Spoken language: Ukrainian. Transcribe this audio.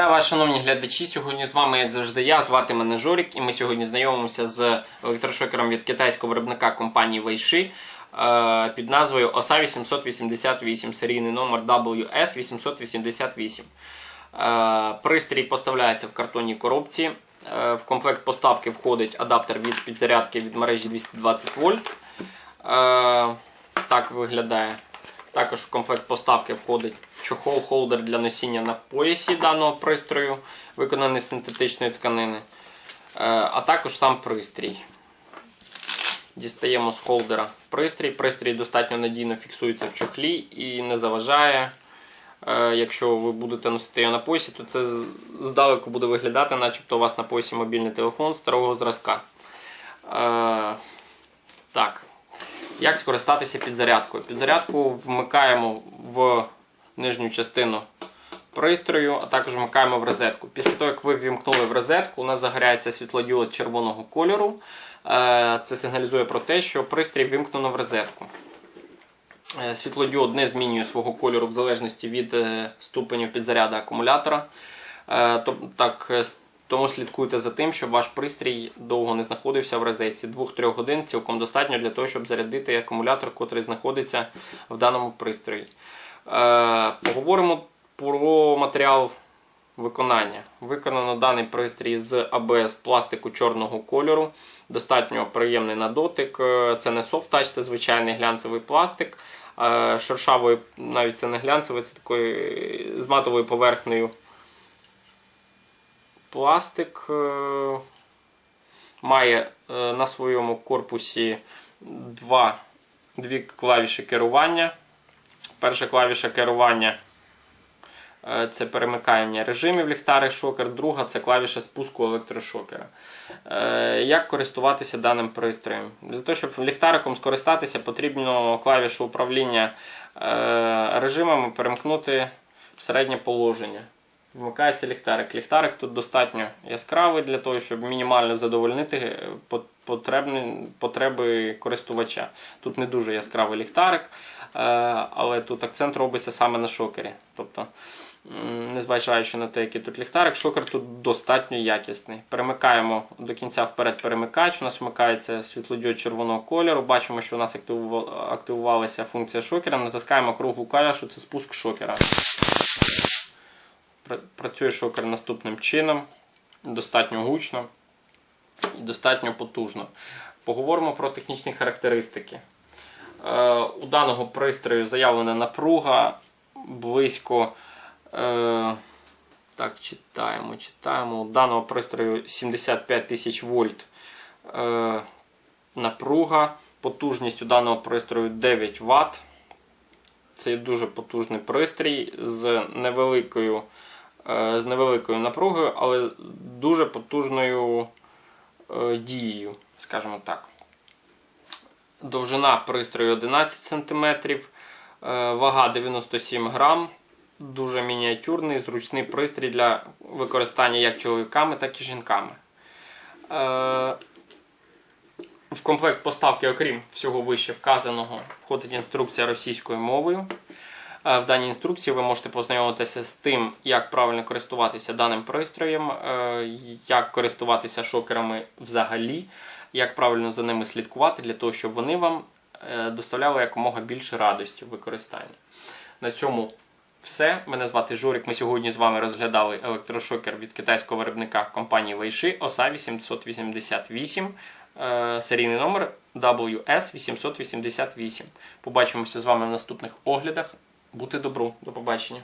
вас, шановні глядачі. Сьогодні з вами, як завжди, я. Звати мене Жорік, і ми сьогодні знайомимося з електрошокером від китайського виробника компанії Вейши е, під назвою OSA 888, серійний номер WS 888. Е, Пристрій поставляється в картонній коробці. Е, В комплект поставки входить адаптер від підзарядки від мережі 220 вольт. Так виглядає. Також в комплект поставки входить чохол-холдер для носіння на поясі даного пристрою, виконаний з синтетичної тканини, Е, а також сам пристрій. Дістаємо з холдера пристрій. Пристрій достатньо надійно фіксується в чохлі і не заважає. Е, Якщо ви будете носити його на поясі, то це здалеку буде виглядати, начебто у вас на поясі мобільний телефон старого зразка. Е, Так. Як скористатися підзарядкою? Підзарядку вмикаємо в нижню частину пристрою, а також вмикаємо в розетку. Після того, як ви ввімкнули в розетку, у нас загоряється світлодіод червоного кольору. Е, Це сигналізує про те, що пристрій вимкнено в розетку. Е, Світлодіод не змінює свого кольору в залежності від е, ступеню підзаряду акумулятора. Так, тому слідкуйте за тим, щоб ваш пристрій довго не знаходився в розетці. 2-3 годин цілком достатньо для того, щоб зарядити акумулятор, який знаходиться в даному пристрої. Е, Поговоримо про матеріал виконання. Виконано даний пристрій з АБС пластику чорного кольору. Достатньо приємний на дотик. Е, Це не софт тач, це звичайний глянцевий пластик. Е, Шершавий, навіть це не глянцевий, це такий е, з матовою поверхнею пластик. е, Має е, на своєму корпусі два, дві клавіші керування. Перша клавіша керування е, це перемикання режимів ліхтарик шокер, друга це клавіша спуску електрошокера. Як користуватися даним пристроєм? Для того, щоб ліхтариком скористатися, потрібно клавішу управління режимами перемкнути в середнє положення. Вмикається ліхтарик. Ліхтарик тут достатньо яскравий для того, щоб мінімально задовольнити е, потреби користувача. Тут не дуже яскравий ліхтарик, е, але тут акцент робиться саме на шокері. Тобто, незважаючи на те, який тут ліхтарик, шокер тут достатньо якісний. Перемикаємо до кінця вперед перемикач. У нас вмикається світлодіод червоного кольору. Бачимо, що у нас активувалася функція шокера. Натискаємо круглу клавішу, це спуск шокера. Пра- Працює шокер наступним чином, достатньо гучно і достатньо потужно. Поговоримо про технічні характеристики. Е, у даного пристрою заявлена напруга близько. Е, так, читаємо, читаємо. У даного пристрою 75 тисяч вольт е, напруга. Потужність у даного пристрою 9 Вт. Це дуже потужний пристрій з невеликою, з невеликою напругою, але дуже потужною е, дією, скажімо так. Довжина пристрою 11 см, е, вага 97 грам. Дуже мініатюрний, зручний пристрій для використання як чоловіками, так і жінками. Е, в комплект поставки, окрім всього вище вказаного, входить інструкція російською мовою. Е, В даній інструкції ви можете познайомитися з тим, як правильно користуватися даним пристроєм, е, як користуватися шокерами взагалі, як правильно за ними слідкувати, для того, щоб вони вам е, доставляли якомога більше радості в використанні. На цьому все. Мене звати Жорик. Ми сьогодні з вами розглядали електрошокер від китайського виробника компанії Weishi OSA 888, е, серійний номер WS 888. Побачимося з вами в наступних оглядах. Бути добру. До побачення.